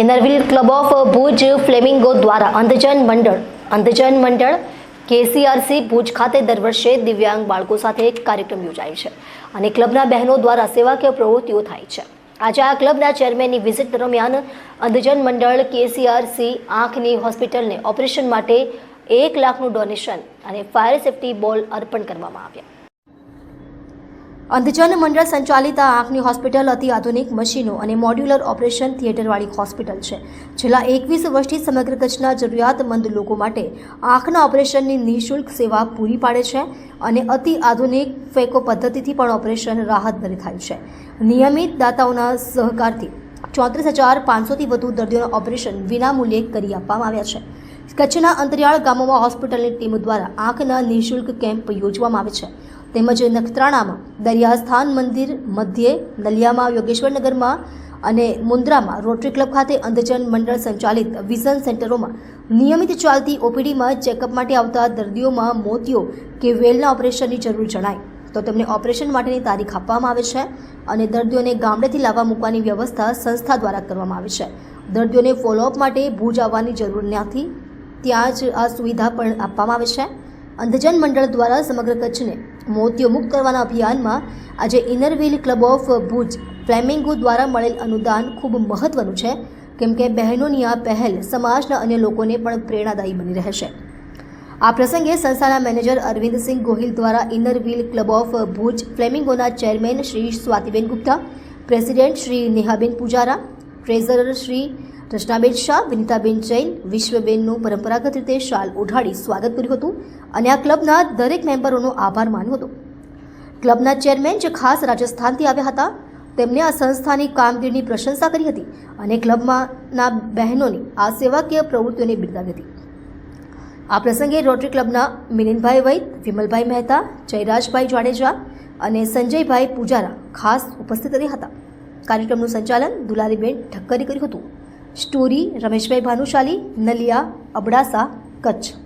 Inner wheel club of Bhuj flamingo દ્વારા અંધજન મંડળ અંધજન મંડળ કેસીઆરસી ભુજ ખાતે દર વર્ષે દિવ્યાંગ બાળકો સાથે એક કાર્યક્રમ યોજાય છે અને ક્લબના બહેનો દ્વારા સેવાકીય પ્રવૃત્તિઓ થાય છે. આજે આ ક્લબના ચેરમેનની વિઝિટ દરમિયાન અંધજન મંડળ કેસીઆરસી આંખની હોસ્પિટલને ઓપરેશન માટે એક લાખનું ડોનેશન અને ફાયર સેફટી બોલ અર્પણ કરવામાં આવ્યા. અંધજન મંડળ સંચાલિત આ આંખની હોસ્પિટલ અતિ આધુનિક મશીનો અને મોડ્યુલર ઓપરેશન થિયેટરવાળી હોસ્પિટલ છે. છેલ્લા એકવીસ વર્ષથી સમગ્ર કચ્છના જરૂરિયાતમંદ લોકો માટે આંખના ઓપરેશનની નિઃશુલ્ક સેવા પૂરી પાડે છે અને અતિ આધુનિક ફેકો પદ્ધતિથી પણ ઓપરેશન રાહતભરી થાય છે. નિયમિત દાતાઓના સહકારથી ચોત્રીસ હજાર પાંચસોથી વધુ દર્દીઓના ઓપરેશન વિનામૂલ્યે કરી આપવામાં આવ્યા છે. કચ્છના અંતરિયાળ ગામોમાં હોસ્પિટલની ટીમ દ્વારા આંખના નિઃશુલ્ક કેમ્પ યોજવામાં આવે છે. તેમજ નખત્રાણામાં દરિયાસ્થાન મંદિર મધ્યે નલિયામાં યોગેશ્વરનગરમાં અને મુન્દ્રામાં રોટરી ક્લબ ખાતે અંધજન મંડળ સંચાલિત વિઝન સેન્ટરોમાં નિયમિત ચાલતી ઓપીડીમાં ચેકઅપ માટે આવતા દર્દીઓમાં મોતિયો કે વેલના ઓપરેશનની જરૂર જણાય. તો તેમને ઓપરેશન માટેની તારીખ આપવામાં આવે છે અને દર્દીઓને ગામડેથી લાવવા મૂકવાની વ્યવસ્થા સંસ્થા દ્વારા કરવામાં આવે છે. દર્દીઓને ફોલોઅપ માટે ભુજ આવવાની જરૂર નથી. ત્યાં જ આ સુવિધા પણ આપવામાં આવે છે. અંધજન મંડળ દ્વારા સમગ્ર કચ્છને મોતીઓ મુક્ત કરવાના અભિયાનમાં આજે inner wheel club of Bhuj flamingo દ્વારા મળેલ અનુદાન ખૂબ મહત્વનું છે. કેમ કે બહેનોની આ પહેલ સમાજના અન્ય લોકોને પણ પ્રેરણાદાયી બની રહેશે આ પ્રસંગે સંસ્થાના મેનેજર અરવિંદસિંહ ગોહિલ દ્વારા inner wheel club of Bhuj ફ્લેમિંગોના chairman Shri Swatiben Gupta, president Shri Nehaben Pujara, treasurer Shri Rachnaben Shah, Vinitaben Jain, વિશ્વબેનનું પરંપરાગત રીતે શાલ ઓઢાડી સ્વાગત કર્યું હતું અને આ ક્લબના દરેક મેમ્બરોનો આભાર માન્યો હતો. ક્લબના ચેરમેન જે ખાસ રાજસ્થાનથી આવ્યા હતા, તેમણે આ સંસ્થાની કામગીરીની પ્રશંસા કરી હતી અને ક્લબમાંના બહેનોની આ સેવાકીય પ્રવૃત્તિઓને બિરદાવી હતી. આ પ્રસંગે રોટરી ક્લબના મિલિનભાઈ વૈદ, વિમલભાઈ મહેતા, જયરાજભાઈ જાડેજા અને સંજયભાઈ પૂજારા ખાસ ઉપસ્થિત રહ્યા હતા. કાર્યક્રમનું સંચાલન દુલારીબેન ઠક્કરે કર્યું હતું. સ્ટોરી રમેશભાઈ ભાનુશાલી નલિયા અબડાસા કચ્છ.